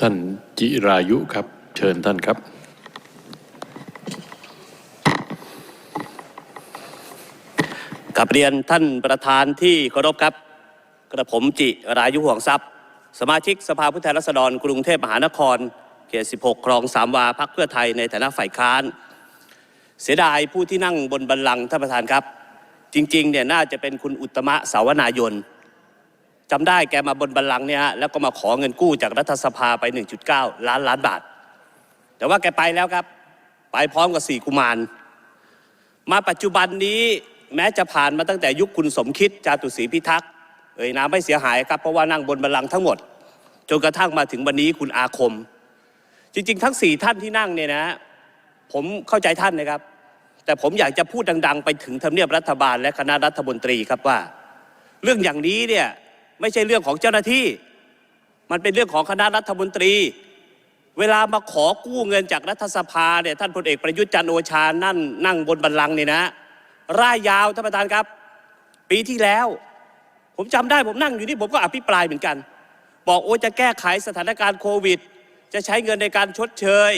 ท่านจิรายุครับ เชิญท่านครับ กับเรียนท่านประธานที่เคารพครับ กระผมจิรายุห่วงทรัพย์ สมาชิกสภาผู้แทนราษฎรกรุงเทพมหานคร เขต 16ครองสามวาพักเพื่อไทยในฐานะฝ่ายค้าน เสียดายผู้ที่นั่งบนบัลลังก์ท่านประธานครับ จริงๆเนี่ยน่าจะเป็นคุณอุตตมะสาวนายน จำได้แกมาบนบัลลังก์เนี่ยฮะแล้วก็มาขอเงินกู้จากรัฐสภาไป 1.9 ล้านล้านบาท แต่ว่าแกไปแล้วครับ ไปพร้อมกับสี่กุมาร มาปัจจุบันนี้แม้จะผ่านมาตั้งแต่ยุคคุณสมคิดจาตุศรีพิทักษ์เอ่ยนามไม่เสียหายครับเพราะว่านั่งบนบัลลังก์ทั้งหมด จนกระทั่งมาถึงวันนี้คุณอาคม จริงๆ ทั้งสี่ท่านที่นั่งเนี่ยนะผมเข้าใจท่านนะครับ แต่ผมอยากจะพูดดัง ๆ ไปถึงทำเนียบรัฐบาลและคณะรัฐมนตรีครับว่า เรื่องอย่างนี้เนี่ย ไม่ใช่เรื่องของเจ้าหน้าที่ มันเป็นเรื่องของคณะรัฐมนตรี เวลามาขอกู้เงินจากรัฐสภาเนี่ยท่านพลเอกประยุทธ์จันโอชานั่นนั่งบนบัลลังก์เนี่ยนะร่ายยาวท่านประธานครับ ปีที่แล้ว ผมจำได้ผมนั่งอยู่นี่ผมก็อภิปรายเหมือนกัน บอกโอ้จะแก้ไขสถานการณ์โควิด จะใช้เงินในการชดเชย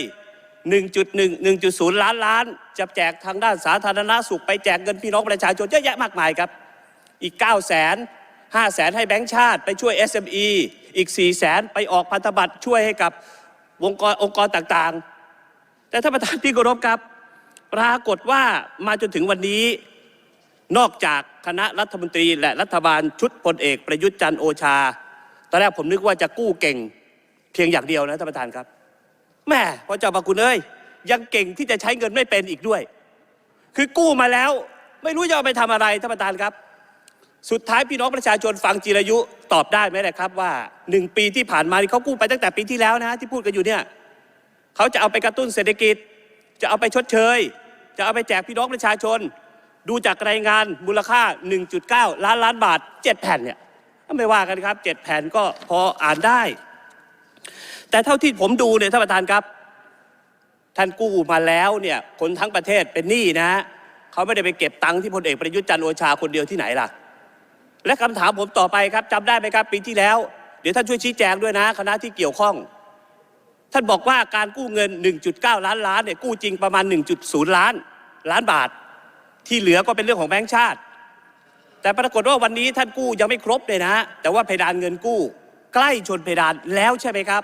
1.1 1.0 ล้านล้าน จะแจกทางด้านสาธารณสุขไปแจกเงินพี่น้องประชาชนเยอะแยะมากมายครับ อีก 9 0 0 0 0 0 5แสนให้แบงก์ชาติไปช่วย SME อีก4แสนไปออกพันธบัตรช่วยให้กับวงกรองค์กรต่างๆ แต่ท่านประธานที่เคารพครับ ปรากฏว่ามาจนถึงวันนี้ นอกจากคณะรัฐมนตรีและรัฐบาลชุดพลเอกประยุทธ์จันทร์โอชา ตอนแรกผมนึกว่าจะกู้เก่งเพียงอย่างเดียวนะท่านประธานครับแม่พระเจ้าพระคุณเอ้ยยังเก่งที่จะใช้เงินไม่เป็นอีกด้วย คือกู้มาแล้ว ไม่รู้จะเอาไปทำอะไรท่านประธานครับ สุดท้ายพี่น้องประชาชนฟังจิรายุตอบได้ไหมนะครับว่าหนึ่งปีที่ผ่านมานี่เขากู้ไปตั้งแต่ปีที่แล้วนะที่พูดกันอยู่เนี่ยเขาจะเอาไปกระตุ้นเศรษฐกิจ จะเอาไปชดเชย จะเอาไปแจกพี่น้องประชาชน ดูจากรายงานมูลค่า 1.9 ล้านล้านบาท 7 แผ่นเนี่ยไม่ว่ากันครับ 7 แผ่นก็พออ่านได้ แต่เท่าที่ผมดูเนี่ยท่านประธานครับท่านกู้มาแล้วเนี่ยคนทั้งประเทศเป็นหนี้นะเขาไม่ได้ไปเก็บตังค์ที่พลเอกประยุทธ์จันทร์โอชาคนเดียวที่ไหนล่ะ และคำถามผมต่อไปครับจำได้ไหมครับปีที่แล้ว เดี๋ยวท่านช่วยชี้แจงด้วยนะคณะที่เกี่ยวข้อง ท่านบอกว่าการกู้เงิน 1.9 ล้านล้านเนี่ยกู้จริงประมาณ 1.0 ล้าน ล้านบาท ที่เหลือก็เป็นเรื่องของแบงก์ชาติ แต่ปรากฏว่าวันนี้ท่านกู้ยังไม่ครบเลยนะแต่ว่าเพดานเงินกู้ ใกล้ชนเพดานแล้วใช่ไหมครับ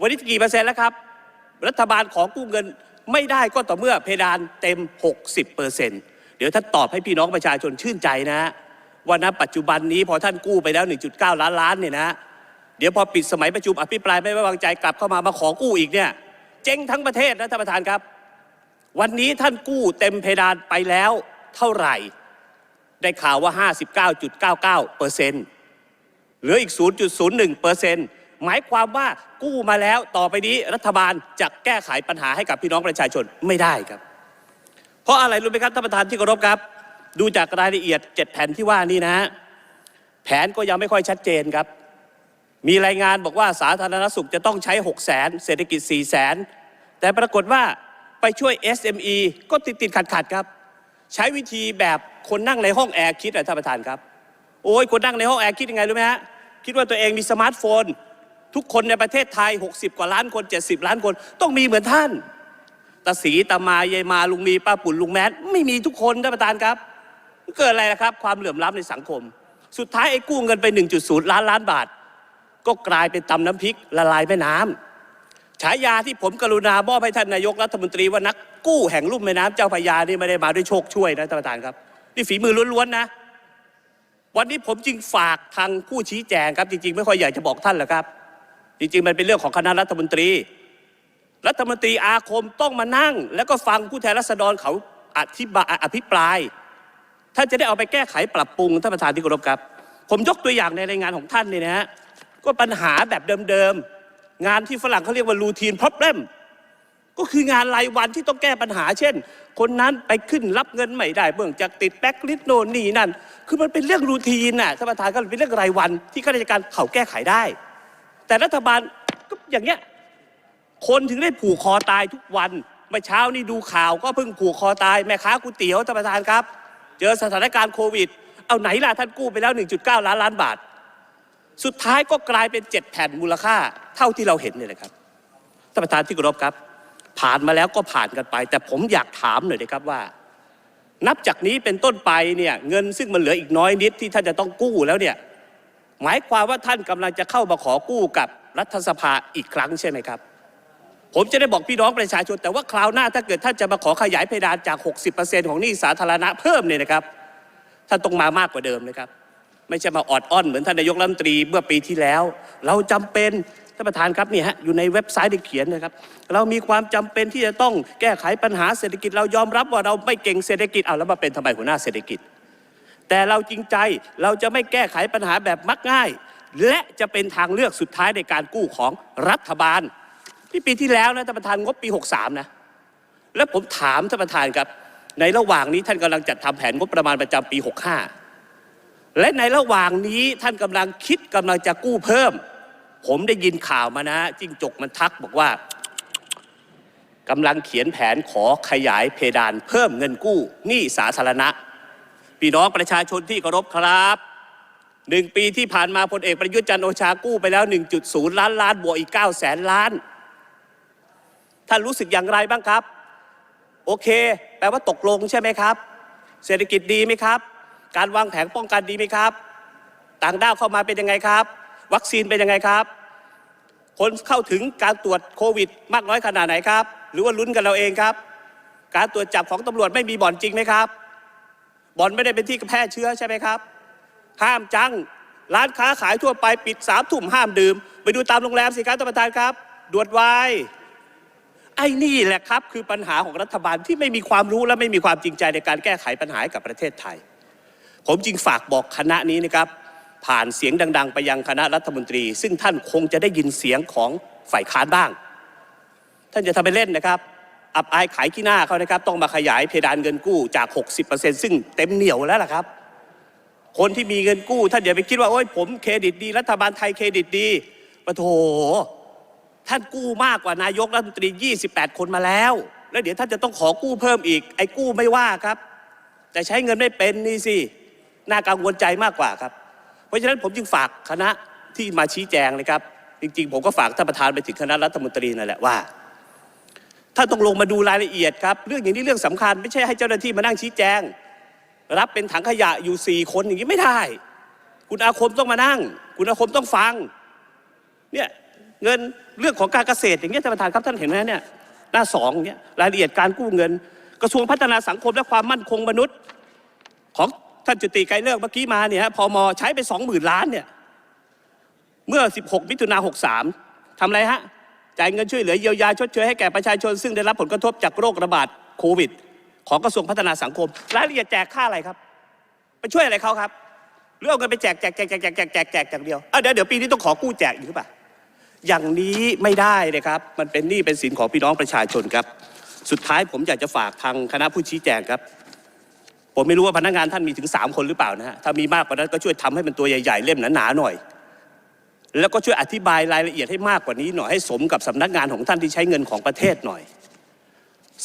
วันนี้กี่เปอร์เซ็นต์แล้วครับ รัฐบาลของกู้เงินไม่ได้ก็ต่อเมื่อเพดานเต็ม 60เปอร์เซ็นต์เดี๋ยวท่านตอบให้พี่น้องประชาชนชื่นใจนะฮะ ว่าณปัจจุบันนี้พอท่านกู้ไปแล้ว 1.9 ล้านล้านเนี่ยนะเดี๋ยวพอปิดสมัยประชุมอภิปรายไม่ไว้วางใจกลับเข้ามามาขอกู้อีกเนี่ยเจ๊งทั้งประเทศนะท่านประธานครับ วันนี้ท่านกู้เต็มเพดานไปแล้วเท่าไหร่ ได้ข่าวว่า 59.99เปอร์เซ็นต์เหลืออีก 0.01เปอร์เซ็นต์หมายความว่ากู้มาแล้วต่อไปนี้รัฐบาลจะแก้ไขปัญหาให้กับพี่น้องประชาชนไม่ได้ครับ เพราะอะไรรู้ไหมครับท่านประธานที่เคารพครับ ดูจากรายละเอียด 7 แผ่นที่ว่านี่นะฮะแผนก็ยังไม่ค่อยชัดเจนครับ มีรายงานบอกว่าสาธารณสุขจะต้องใช้ 6 0 0แสนเศรษฐกิจ4 0 0แสนแต่ปรากฏว่าไปช่วย SME ก็ติดติดขัดขัดครับ ใช้วิธีแบบคนนั่งในห้องแอร์คิดอะท่านประธานครับ โอ้ยคนนั่งในห้องแอร์คิดยังไงรู้ไหมฮะคิดว่าตัวเองมีสมาร์ทโฟน ทุกคนในประเทศไทย 60 กว่าล้านคน 70 ล้านคนต้องมีเหมือนท่านตาสีตามายายมาลุงมีป้าปุ่นลุงแมสไม่มีทุกคนท่านประธานครับ เกิดอะไรนะครับ ความเหลื่อมล้ำในสังคม สุดท้ายไอ้กู้เงินไป 1.0 ล้านล้านบาท ก็กลายเป็นตำน้ำพริกละลายแม่น้ำฉายาที่ผมกรุณามอบให้ท่านนายกรัฐมนตรีว่านักกู้แห่งลุ่มแม่น้ำเจ้าพระยานี่ไม่ได้มาด้วยโชคช่วยนะท่านประธานครับนี่ฝีมือล้วนๆนะ วันนี้ผมจึงฝากทางผู้ชี้แจงครับ จริง ๆ ไม่ค่อยอยากจะบอกท่านหรอกครับ จริง ๆ มันเป็นเรื่องของคณะรัฐมนตรี รัฐมนตรีอาคมต้องมานั่ง แล้วก็ฟังผู้แทนราษฎรเขาอธิบายอภิปราย ท่านจะได้เอาไปแก้ไขปรับปรุงท่านประธานที่เคารพครับ ผมยกตัวอย่างในรายงานของท่านเนี่ยนะฮะก็ปัญหาแบบเดิมๆงานที่ฝรั่งเขาเรียกว่า routine problem ก็คืองานรายวันที่ต้องแก้ปัญหา เช่น คนนั้นไปขึ้นรับเงินไม่ได้เบื้องจากติดแบ็กลิสโน่นนี่นั่น คือมันเป็นเรื่องรูทีนน่ะท่านประธานก็เป็นเรื่องรายวันที่ข้าราชการเขาแก้ไขได้ แต่รัฐบาลก็อย่างเงี้ยคนถึงได้ผูกคอตายทุกวันเมื่อเช้านี่ดูข่าวก็เพิ่งผูกคอตายแม่ค้าก๋วยเตี๋ยวท่านประธานครับ เจอสถานการณ์โควิด เอาไหนล่ะท่านกู้ไปแล้ว 1.9 ล้านล้านบาท สุดท้ายก็กลายเป็นเจ็ดแผ่นมูลค่าเท่าที่เราเห็นเนี่ยนะครับท่านประธานที่เคารพครับ ผ่านมาแล้วก็ผ่านกันไป แต่ผมอยากถามหน่อยนะครับว่า นับจากนี้เป็นต้นไปเนี่ยเงินซึ่งมันเหลืออีกน้อยนิดที่ท่านจะต้องกู้แล้วเนี่ยหมายความว่าท่านกำลังจะเข้ามาขอกู้กับรัฐสภาอีกครั้งใช่ไหมครับ ผมจะได้บอกพี่น้องประชาชน แต่ว่าคราวหน้าถ้าเกิดท่านจะมาขอขยายเพดานจาก 60%ของหนี้สาธารณะเพิ่มเนี่ยนะครับ ท่านต้องมามากกว่าเดิมนะครับ ไม่ใช่มาออดอ้อนเหมือนท่านนายกรัฐมนตรีเมื่อปีที่แล้ว เราจำเป็นท่านประธานครับนี่ฮะอยู่ในเว็บไซต์ได้เขียนนะครับ เรามีความจำเป็นที่จะต้องแก้ไขปัญหาเศรษฐกิจเรายอมรับว่าเราไม่เก่งเศรษฐกิจเอาแล้วมาเป็นทำไมหัวหน้าเศรษฐกิจ แต่เราจริงใจเราจะไม่แก้ไขปัญหาแบบมักง่าย และจะเป็นทางเลือกสุดท้ายในการกู้ของรัฐบาล ที่ปีที่แล้วนะท่านประธานงบปี 63 นะ แล้วผมถามท่านประธานครับ ในระหว่างนี้ท่านกำลังจัดทำแผนงบประมาณประจำปี 65 และในระหว่างนี้ท่านกำลังคิดกำลังจะกู้เพิ่ม ผมได้ยินข่าวมานะจิ้งจกมันทักบอกว่ากำลังเขียนแผนขอขยายเพดานเพิ่มเงินกู้หนี้สาธารณะพี่น้องประชาชนที่เคารพครับหนึ่งปีที่ผ่านมาพลเอกประยุทธ์จันทร์โอชากู้ไปแล้ว 1.0 ล้านล้านบวกอีก9แสนล้าน ท่านรู้สึกอย่างไรบ้างครับ โอเค แปลว่าตกลงใช่ไหมครับ เศรษฐกิจดีไหมครับ การวางแผนป้องกันดีไหมครับ ต่างด้าวเข้ามาเป็นยังไงครับ วัคซีนเป็นยังไงครับ คนเข้าถึงการตรวจโควิด มากน้อยขนาดไหนครับ หรือว่าลุ้นกันเราเองครับ การตรวจจับของตำรวจไม่มีบ่อนจริงไหมครับ บ่อนไม่ได้เป็นที่แพร่เชื้อใช่ไหมครับ ห้ามจังร้านค้าขายทั่วไปปิดสามทุ่มห้ามดื่ม ไปดูตามโรงแรมสิครับท่านประธานครับ ดวดไวาย ไอ้นี่แหละครับคือปัญหาของรัฐบาลที่ไม่มีความรู้และไม่มีความจริงใจในการแก้ไขปัญหาให้กับประเทศไทย ผมจึงฝากบอกคณะนี้นะครับ ผ่านเสียงดัง ๆ ไปยังคณะรัฐมนตรี ซึ่งท่านคงจะได้ยินเสียงของฝ่ายค้านบ้าง ท่านจะทำไปเล่นนะครับ อับอายขายขี้หน้าเขานะครับ ต้องมาขยายเพดานเงินกู้จาก 60%ซึ่งเต็มเหนียวแล้วล่ะครับ คนที่มีเงินกู้ ท่านอย่าไปคิดว่าโอ้ยผมเครดิตดี รัฐบาลไทยเครดิตดีปะโถ ท่านกู้มากกว่านายกรัฐมนตรี 28 คนมาแล้ว แล้วเดี๋ยวท่านจะต้องขอกู้เพิ่มอีก ไอ้กู้ไม่ว่าครับ แต่ใช้เงินไม่เป็นนี่สิน่ากังวลใจมากกว่าครับ เพราะฉะนั้นผมจึงฝากคณะที่มาชี้แจงนะครับ จริงๆ ผมก็ฝากท่านประธานไปถึงคณะรัฐมนตรีนั่นแหละว่าท่านต้องลงมาดูรายละเอียดครับ เรื่องอย่างนี้เรื่องสำคัญไม่ใช่ให้เจ้าหน้าที่มานั่งชี้แจง รับเป็นถังขยะอยู่สี่คนอย่างนี้ไม่ได้ คุณอาคมต้องมานั่ง คุณอาคมต้องฟังเนี่ยเงิน เรื่องของการเกษตรอย่างเงี้ยท่านประธานครับท่านเห็นไหมเนี่ยหน้าสองเนี่ยรายละเอียดการกู้เงิน กระทรวงพัฒนาสังคมและความมั่นคงมนุษย์ ของท่านจุติไกรเลิกเมื่อกี้มาเนี่ยฮะพมใช้ไปสองหมื่นล้านเนี่ยเมื่อ 16 มิถุนา63ทำอะไรฮะจ่ายเงินช่วยเหลือเยียวยาชดเชยให้แก่ประชาชน ซึ่งได้รับผลกระทบจากโรคระบาดโควิด ของกระทรวงพัฒนาสังคมรายละเอียดแจกค่าอะไรครับ ไปช่วยอะไรเขาครับหรือเอาเงินไปแจกแจกแจกแจกแจกแจกแจกแจกอย่างเดียวอะเดี๋ยวเดี๋ยวปีนี้ต้องขอกู้แจกอีกหรือเปล่า อย่างนี้ไม่ได้เลยครับ มันเป็นหนี้เป็นสินของพี่น้องประชาชนครับ สุดท้ายผมอยากจะฝากทางคณะผู้ชี้แจงครับ ผมไม่รู้ว่าพนักงานท่านมีถึง 3 คนหรือเปล่านะฮะถ้ามีมากกว่านั้นก็ช่วยทำให้มันตัวใหญ่ๆเล่มหนาๆหน่อย แล้วก็ช่วยอธิบายรายละเอียดให้มากกว่านี้หน่อยให้สมกับสำนักงานของท่านที่ใช้เงินของประเทศหน่อย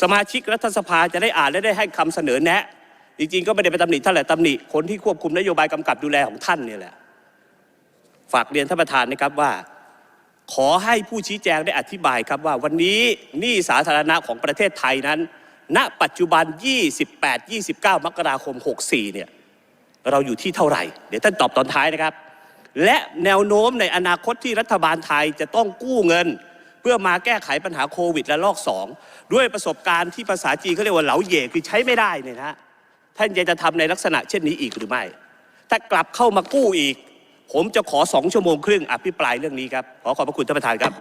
สมาชิกรัฐสภาจะได้อ่านและได้ให้คำเสนอแนะ จริงๆก็ไม่ได้ไปตำหนิท่านแหละตำหนิคนที่ควบคุมนโยบายกำกับดูแลของท่านเนี่ยแหละ ฝากเรียนท่านประธานนะครับว่า ขอให้ผู้ชี้แจงได้อธิบายครับว่าวันนี้หนี้สาธารณะของประเทศไทยนั้น ณ ปัจจุบัน 28-29 มกราคม 64 เนี่ย เราอยู่ที่เท่าไหร่ เดี๋ยวท่านตอบตอนท้ายนะครับ และแนวโน้มในอนาคตที่รัฐบาลไทยจะต้องกู้เงิน เพื่อมาแก้ไขปัญหาโควิดและลอก 2 ด้วยประสบการณ์ที่ภาษาจีนเขาเรียกว่าเหลาเหย่คือใช้ไม่ได้เนี่ยนะฮะท่านยังจะทำในลักษณะเช่นนี้อีกหรือไม่ ถ้ากลับเข้ามากู้อีก ผมจะขอสองชั่วโมงครึ่งอภิปรายเรื่องนี้ครับขอขอบพระคุณท่านประธานครับ